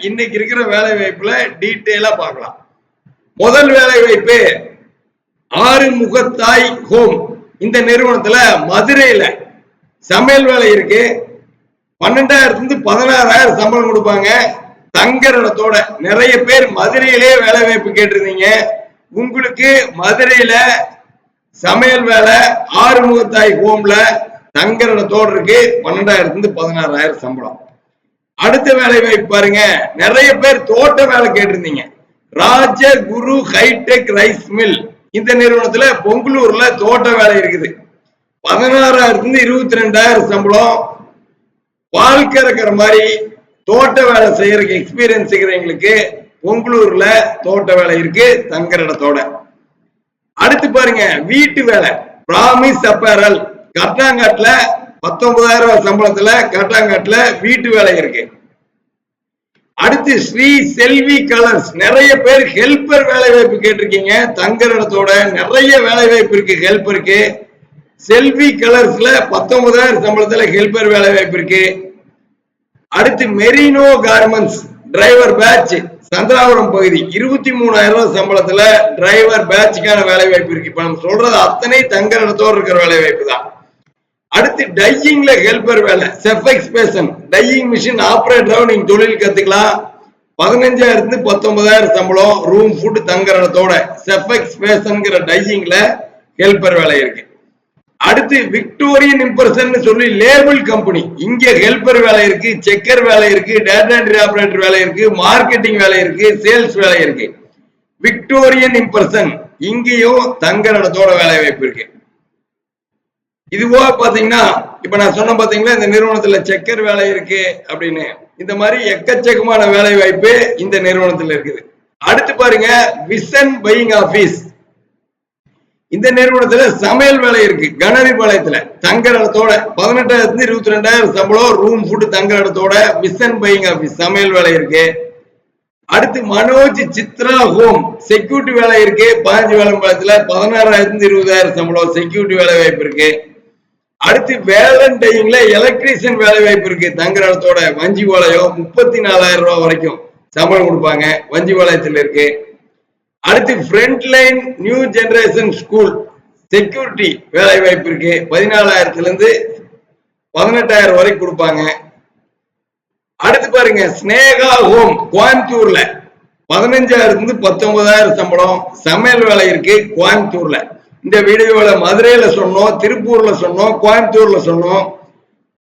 இன்னைக்கு இருக்கிற வேலை வாய்ப்புல டீட்டெயிலா பார்க்கலாம். முதல் வேலை வாய்ப்பு ஆறு முகத்தாய் ஹோம் இந்த நிறுவனத்துல மதுரையில சமையல் வேலை இருக்கு. பன்னெண்டாயிரத்துல இருந்து பதினாறாயிரம் சம்பளம் கொடுப்பாங்க. தங்குற இடத்தோட நிறைய பேர் மதுரையிலேயே வேலை வாய்ப்பு கேட்டிருந்தீங்க. உங்களுக்கு மதுரையில சமையல் வேலை ஆறுமுகத்தாய் ஹோம்ல தங்குற இருக்கு. பன்னெண்டாயிரத்துல இருந்து பதினாறாயிரம் சம்பளம். அடுத்த வேலை வாய்ப்பு பாருங்க. நிறைய பேர் தோட்ட வேலை கேட்டிருந்தீங்க. ராஜ குரு ஹைடெக் ரைஸ் மில். இந்த நிறுவனத்துல பொங்கலூர்ல தோட்ட வேலை இருக்குது. பதினாறாயிரத்துல இருந்து இருபத்தி ரெண்டாயிரம் சம்பளம். பால் கறக்கிற மாதிரி தோட்ட வேலை செய்யறதுக்கு எக்ஸ்பீரியன்ஸ் இருக்கிறவங்களுக்கு பொங்கலூர்ல தோட்ட வேலை இருக்கு தங்குற இடத்தோட. அடுத்து பாருங்க வீட்டு வேலை. பிராமிஸ் அப்பேரல் கட்டாங்காட்டுல பத்தொன்பதாயிரம் ரூபாய் சம்பளத்துல கட்டாங்காட்டுல வீட்டு வேலை இருக்கு. அடுத்து ஸ்ரீ செல்வி கலர்ஸ். நிறைய பேர் ஹெல்பர் வேலை வாய்ப்பு கேட்டிருக்கீங்க. தங்குற இடத்தோட நிறைய வேலை வாய்ப்பு இருக்கு ஹெல்பருக்கு செல்வி கலர்ஸ்ல பத்தொன்பதாயிரம் சம்பளத்துல ஹெல்பர் வேலை வாய்ப்பு இருக்கு. அடுத்து Merino garments driver batch Chandrapuram பகுதி. இருபத்தி மூணாயிரம் ரூபாய் சம்பளத்துல டிரைவர் பேட்சுக்கான வேலை வாய்ப்பு இருக்கு. இப்ப நம்ம சொல்றது அத்தனை தங்குற இடத்தோடு இருக்கிற வேலை வாய்ப்பு தான். அடுத்து டையிங்ல ஹெல்பர் வேலை. செஃப் எக்ஸ்பேஷன் டையிங் மிஷின் ஆப்ரேட்டராக நீங்க தொழில் கத்துக்கலாம். பதினஞ்சாயிரத்து பத்தொன்பதாயிரம் சம்பளம் ரூம் ஃபுட் தங்குற இடத்தோட செஃப் எக்ஸ்பேஷன்ங்கிற டையிங்ல ஹெல்பர் வேலை இருக்கு. அடுத்து விக்டோரியன் இம்ப்ரெஷன் சொல்லி லேபிள் கம்பெனி இங்க ஹெல்பர் வேலை இருக்கு செக்கர் வேலை இருக்கு டேட்டா என்ட்ரி ஆபரேட்டர் வேலை இருக்கு மார்க்கெட்டிங் வேலை இருக்கு சேல்ஸ் வேலை இருக்கு. விக்டோரியன் இம்ப்ரெஷன் இங்கேயும் தங்குற இடத்தோட வேலை வாய்ப்பு இருக்கு. இதுவோ பாத்தீங்கன்னா இப்ப நான் சொன்ன பாத்தீங்களா இந்த நிறுவனத்துல செக்கர் வேலை இருக்கு அப்படின்னு. இந்த மாதிரி எக்கச்சக்கமான வேலை வாய்ப்பு இந்த நிறுவனத்துல இருக்குது. அடுத்து பாருங்க விசன் பையிங் ஆபீஸ். இந்த நிறுவனத்துல சமையல் வேலை இருக்கு கணரிபாளையத்துல தங்குற இடத்தோட பதினெட்டாயிரத்தி இருபத்தி ரெண்டாயிரம் சம்பளம் ரூம் ஃபுட்டு தங்குற இடத்தோட விசன் பையிங் ஆபீஸ் சமையல் வேலை இருக்கு. அடுத்து மனோஜ் சித்ரா ஹோம் செக்யூரிட்டி வேலை இருக்கு. பதினஞ்சு வேலை பாலத்துல பதினாறாயிரத்தி இருபதாயிரம் சம்பளம் செக்யூரிட்டி வேலை வாய்ப்பு இருக்கு. அடுத்து வேலண்டைன்ல எலக்ட்ரீஷியன் வேலை வாய்ப்பு இருக்கு. தங்குற இடத்தோட வஞ்சி வாளையம் முப்பத்தி நாலாயிரம் ரூபாய் வரைக்கும் சம்பளம் கொடுப்பாங்க. வஞ்சி பாளையத்துல இருக்கு. அடுத்து front line new generation school security வேலை வாய்ப்பு இருக்கு. பதினாலாயிரத்துல இருந்து பதினெட்டாயிரம் வரைக்கும் கொடுப்பாங்க. அடுத்து பாருங்க ஸ்னேகா ஹோம் கோயம்புத்தூர்ல. பதினஞ்சாயிரத்துல இருந்து பத்தொன்பதாயிரம் சம்பளம். சமையல் வேலை இருக்கு கோயம்புத்தூர்ல. இந்த வீடியோவில் மதுரையில சொன்னோம் திருப்பூர்ல சொன்னோம் கோயம்புத்தூர்ல சொன்னோம்.